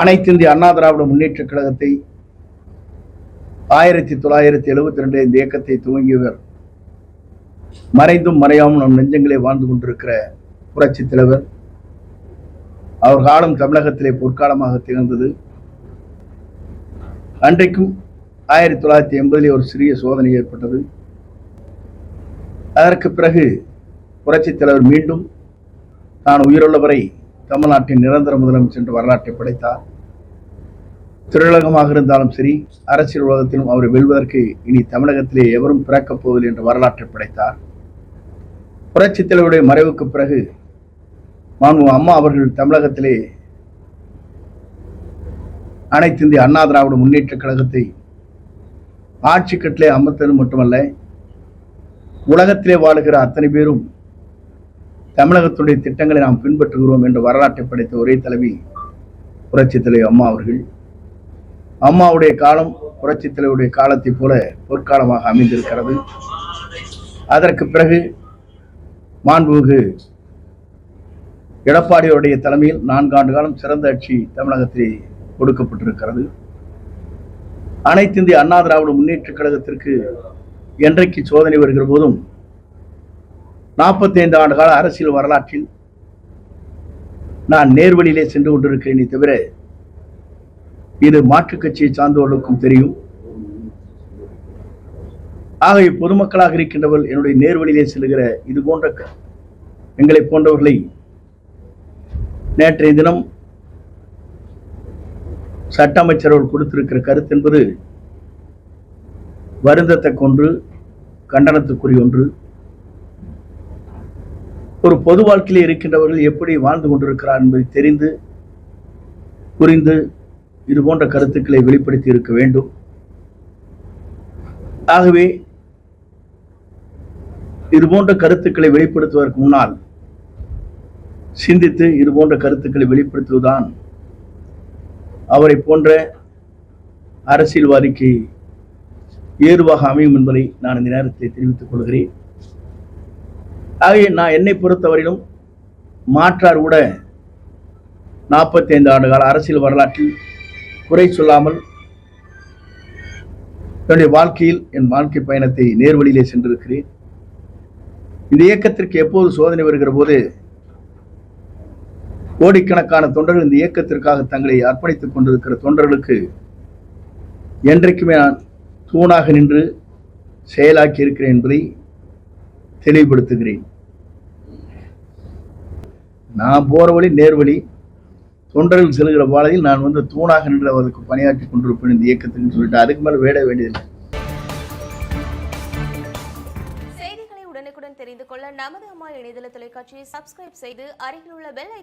அனைத்து இந்திய அண்ணா திராவிட முன்னேற்ற கழகத்தை ஆயிரத்தி தொள்ளாயிரத்தி எழுபத்தி ரெண்டு இந்த இயக்கத்தை துவங்கியவர் மறைந்தும் மறையாமல் நம் நெஞ்சங்களே வாழ்ந்து கொண்டிருக்கிற புரட்சி தலைவர். அவர் காலம் தமிழகத்திலே பொற்காலமாக திகழ்ந்தது. அன்றைக்கும் ஆயிரத்தி தொள்ளாயிரத்தி எண்பதிலே ஒரு சிறிய சோதனை ஏற்பட்டது. அதற்கு பிறகு புரட்சித் தலைவர் மீண்டும் தான் உயிருள்ளவரை தமிழ்நாட்டின் நிரந்தர முதலமைச்சர் என்று வரலாற்றை படைத்தார். திருவுலகமாக இருந்தாலும் சரி அரசியல் உலகத்திலும் அவரை வெல்வதற்கு இனி தமிழகத்திலே எவரும் பிறக்கப் போவதில்லை என்று வரலாற்றை படைத்தார். புரட்சித் தலைவருடைய மறைவுக்கு பிறகு மாண்பு அம்மா அவர்கள் தமிழகத்திலே அனைத்து இந்திய அண்ணா திராவிட முன்னேற்ற கழகத்தை ஆட்சி கட்டிலே அமர்த்தது மட்டுமல்ல உலகத்திலே வாழுகிற அத்தனை பேரும் தமிழகத்துடைய திட்டங்களை நாம் பின்பற்றுகிறோம் என்று வரலாற்றை படைத்த ஒரே தலைவி புரட்சி தலைவி அம்மா அவர்கள். அம்மாவுடைய காலம் புரட்சி தலைவருடைய காலத்தைப் போல பொற்காலமாக அமைந்திருக்கிறது. அதற்கு பிறகு மாண்புமிகு எடப்பாடியுடைய தலைமையில் நான்காண்டு காலம் சிறந்த ஆட்சி தமிழகத்திலே கொடுக்கப்பட்டிருக்கிறது. அனைத்து இந்திய அண்ணா திராவிட முன்னேற்றக் கழகத்திற்கு என்றைக்கு சோதனை வருகிற போதும் நாற்பத்தைந்து ஆண்டு கால அரசியல் வரலாற்றில் நான் நேர்வழியிலே சென்று கொண்டிருக்கிறேனே தவிர இது மாற்றுக் கட்சியை சார்ந்தவர்களுக்கும் தெரியும். ஆகவே பொதுமக்களாக இருக்கின்றவர்கள் என்னுடைய நேர்வழியிலே செல்கிற இது போன்ற எங்களை போன்றவர்களை நேற்றைய தினம் சட்ட அமைச்சர் அவர்கள் கொடுத்திருக்கிற கருத்து என்பது வருந்தத்தக்க ஒன்று கண்டனத்துக்குரிய ஒன்று. ஒரு பொது வாழ்க்கையில் இருக்கின்றவர்கள் எப்படி வாழ்ந்து கொண்டிருக்கிறார் என்பதை தெரிந்து புரிந்து இது போன்ற கருத்துக்களை வெளிப்படுத்தி இருக்க வேண்டும். ஆகவே இது போன்ற கருத்துக்களை வெளிப்படுத்துவதற்கு முன்னால் சிந்தித்து இது போன்ற கருத்துக்களை வெளிப்படுத்துவதுதான் அவரை போன்ற அரசியல்வாதிக்கு ஏதுவாக அமையும் என்பதை நான் இந்த நேரத்தில் தெரிவித்துக் கொள்கிறேன். ஆகவே நான் என்னை பொறுத்தவரையிலும் மாற்றார் கூட நாற்பத்தைந்து ஆண்டு கால அரசியல் வரலாற்றில் குறை சொல்லாமல் என்னுடைய வாழ்க்கையில் என் வாழ்க்கை பயணத்தை நேர்வழியிலே சென்றிருக்கிறேன். இந்த இயக்கத்திற்கு எப்போது சோதனை வருகிற போது கோடிக்கணக்கான தொண்டர்கள் இந்த இயக்கத்திற்காக தங்களை அர்ப்பணித்துக் கொண்டிருக்கிற தொண்டர்களுக்கு என்றைக்குமே நான் தூணாக நின்று செயலாக்கி இருக்கிறேன் என்பதை தெளிவுபடுத்துகிறேன். நான் போகிற வழி நேர்வழி தொண்டர்கள் செல்கிற பாதையில் நான் வந்து தூணாக நின்று அவருக்கு பணியாற்றி கொண்டிருப்பேன் இந்த இயக்கத்துக்குன்னு சொல்லிட்டு அதுக்கு மேலே வேட வேண்டியதில்லை. செய்திகளை உடனுக்குடன் தெரிந்து கொள்ள நமது அம்மா இணையதள தொலைக்காட்சியை சப்ஸ்கிரைப் செய்து அருகில் உள்ள பெல் ஐக்கா